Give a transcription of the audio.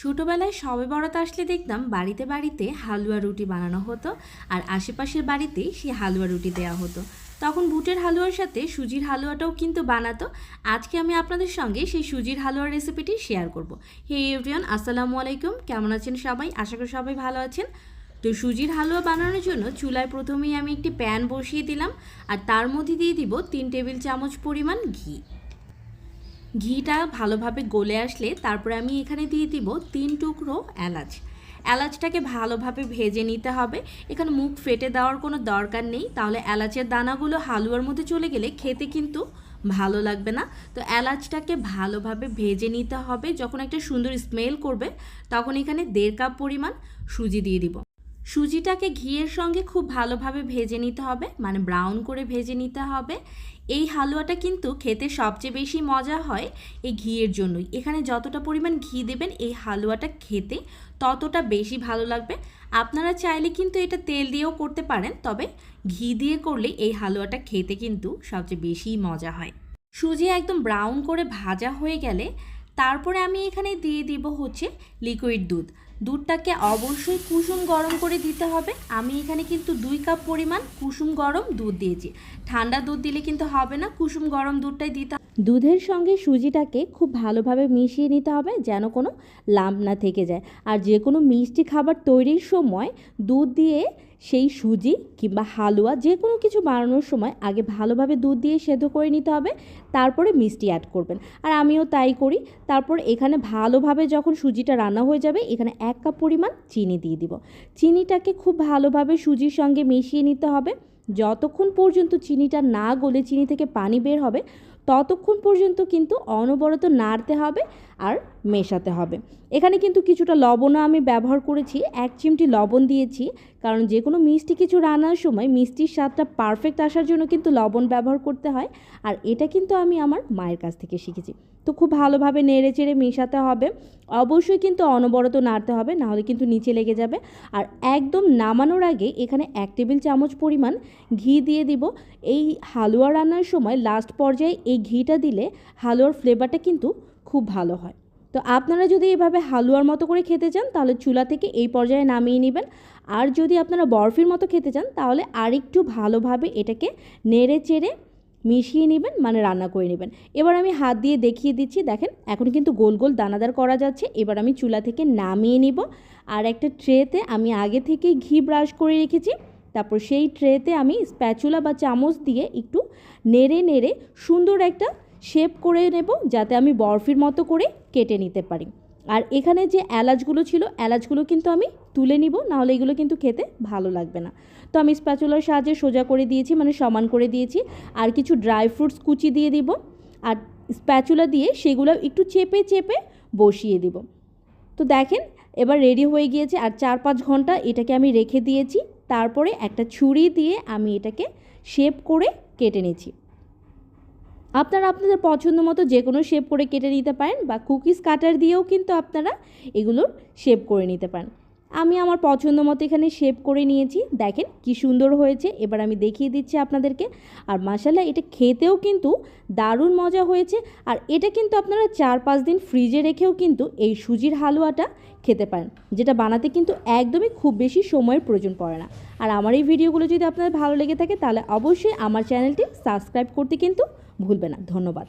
ছোটোবেলায় সবে বরাত আসলে দেখতাম বাড়িতে বাড়িতে হালুয়া রুটি বানানো হতো আর আশেপাশের বাড়িতে সেই হালুয়া রুটি দেওয়া হতো। তখন বুটের হালুয়ার সাথে সুজির হালুয়াটাও কিন্তু বানাতো। আজকে আমি আপনাদের সঙ্গে সেই সুজির হালুয়ার রেসিপিটি শেয়ার করব। হে এভরিওয়ান, আসসালামু আলাইকুম। কেমন আছেন সবাই? আশা করি সবাই ভালো আছেন। তো সুজির হালুয়া বানানোর জন্য চুলায় প্রথমেই আমি একটি প্যান বসিয়ে দিলাম আর তার মধ্যে দিয়ে দিব তিন টেবিল চামচ পরিমাণ ঘি। ঘিটা ভালোভাবে গলে আসলে তারপরে আমি এখানে দিয়ে দিব তিন টুকরো এলাচ। এলাচটাকে ভালোভাবে ভেজে নিতে হবে। এখানে মুখ ফেটে দেওয়ার কোনো দরকার নেই। তাহলে এলাচের দানাগুলো হালুয়ার মধ্যে চলে গেলে খেতে কিন্তু ভালো লাগবে না। তো এলাচটাকে ভালোভাবে ভেজে নিতে হবে। যখন একটা সুন্দর স্মেল করবে, তখন এখানে দেড় কাপ পরিমাণ সুজি দিয়ে দিব। সুজিটাকে ঘিয়ের সঙ্গে খুব ভালোভাবে ভেজে নিতে হবে মানে ব্রাউন করে ভেজে নিতে হবে। এই হালুয়াটা কিন্তু খেতে সবচেয়ে বেশি মজা হয় এই ঘিয়ের জন্যই। এখানে যতটা পরিমাণ ঘি দেবেন এই হালুয়াটা খেতে ততটা বেশি ভালো লাগবে। আপনারা চাইলে কিন্তু এটা তেল দিয়েও করতে পারেন, তবে ঘি দিয়ে করলে এই হালুয়াটা খেতে কিন্তু সবচেয়ে বেশি মজা হয়। সুজি একদম ব্রাউন করে ভাজা হয়ে গেলে তারপরে আমি এখানে দিয়ে দিব হচ্ছে লিকুইড দুধ। দুধটাকে অবশ্যই কুসুম গরম করে দিতে হবে। আমি এখানে কিন্তু দুই কাপ পরিমাণ কুসুম গরম দুধ দিয়েছি। ঠান্ডা দুধ দিলে কিন্তু হবে না, কুসুম গরম দুধটাই দিতে দুধের সঙ্গে সুজিটাকে খুব ভালোভাবে মিশিয়ে নিতে হবে যেন কোনো লাম্প না থেকে যায়। আর যে কোনো মিষ্টি খাবার তৈরির সময় দুধ দিয়ে সেই সুজি কিংবা হালুয়া যে কোনো কিছু বানানোর সময় আগে ভালোভাবে দুধ দিয়ে সেদ্ধ করে নিতে হবে, তারপরে মিষ্টি অ্যাড করবেন। আর আমিও তাই করি। তারপর এখানে ভালোভাবে যখন সুজিটা রান্না হয়ে যাবে, এখানে এক কাপ পরিমাণ চিনি দিয়ে দিব। চিনিটাকে খুব ভালোভাবে সুজির সঙ্গে মিশিয়ে নিতে হবে। যতক্ষণ পর্যন্ত চিনিটা না গলে, চিনি থেকে পানি বের হবে ততক্ষণ পর্যন্ত কিন্তু অনবরত নাড়তে হবে আর মেশাতে হবে। এখানে কিন্তু কিছুটা লবণও আমি ব্যবহার করেছি, এক চিমটি লবণ দিয়েছি, কারণ যে কোনো মিষ্টি কিছু রান্নার সময় মিষ্টির স্বাদটা পারফেক্ট আসার জন্য কিন্তু লবণ ব্যবহার করতে হয়, আর এটা কিন্তু আমি আমার মায়ের কাছ থেকে শিখেছি। তো খুব ভালোভাবে নেড়ে চেড়ে মেশাতে হবে, অবশ্যই কিন্তু অনবরত নাড়তে হবে, নাহলে কিন্তু নিচে লেগে যাবে। আর একদম নামানোর আগে এখানে এক টেবিল চামচ পরিমাণ ঘি দিয়ে দিব। এই হালুয়া রান্নার সময় লাস্ট পর্যায়ে এই ঘিটা দিলে হালুয়ার ফ্লেভারটা কিন্তু খুব ভালো হয়। তো আপনারা যদি এভাবে হালুয়ার মতো করে খেতে চান, তাহলে চুলা থেকে এই পর্যায়ে নামিয়ে নেবেন। আর যদি আপনারা বরফির মতো খেতে চান, তাহলে আরেকটু ভালোভাবে এটাকে নেড়ে চেড়ে মিশিয়ে নেবেন মানে রান্না করে নেবেন। এবার আমি হাত দিয়ে দেখিয়ে দিচ্ছি, দেখেন এখন কিন্তু গোল গোল দানাদার করা যাচ্ছে। এবার আমি চুলা থেকে নামিয়ে নিব। আর একটা ট্রেতে আমি আগে থেকেই ঘি ব্রাশ করে রেখেছি। তারপর সেই ট্রেতে আমি স্প্যাচুলা বা চামচ দিয়ে একটু নেড়ে নেড়ে সুন্দর একটা শেপ করে নেব যাতে আমি বরফির মতো করে কেটে নিতে পারি। আর এখানে যে এলাচগুলো ছিল, এলাচগুলো কিন্তু আমি তুলে নিব, নাহলে এগুলো কিন্তু খেতে ভালো লাগবে না। তো আমি স্প্যাচুলার সাহায্যে সোজা করে দিয়েছি মানে সমান করে দিয়েছি। আর কিছু ড্রাই ফ্রুটস কুচি দিয়ে দিব। আর স্প্যাচুলা দিয়ে সেগুলো একটু চেপে চেপে বসিয়ে দিব। তো দেখেন, এবার রেডি হয়ে গিয়েছে। আর চার পাঁচ ঘণ্টা এটাকে আমি রেখে দিয়েছি। তারপরে একটা ছুরি দিয়ে আমি এটাকে শেপ করে কেটে নিয়েছি আপনারা আপনাদের পছন্দ মতো যে কোনো শেপ করে কেটে নিতে পারেন বা কুকিজ কাটার দিয়েও কিন্তু আপনারা এগুলোর শেপ করে নিতে পারেন। আমি আমার পছন্দ মতো এখানে শেপ করে নিয়েছি। দেখেন কি সুন্দর হয়েছে। এবার আমি দেখিয়ে দিচ্ছি আপনাদেরকে। আর মাসাল্লাহ এটা খেতেও কিন্তু দারুণ মজা হয়েছে। আর এটা কিন্তু আপনারা চার পাঁচ দিন ফ্রিজে রেখেও কিন্তু এই সুজির হালুয়াটা খেতে পারেন। যেটা বানাতে কিন্তু একদমই খুব বেশি সময়ের প্রয়োজন পড়ে না। আর আমার এই ভিডিওগুলো যদি আপনাদের ভালো লেগে থাকে, তাহলে অবশ্যই আমার চ্যানেলটি সাবস্ক্রাইব করতে কিন্তু ভুলবে না। ধন্যবাদ।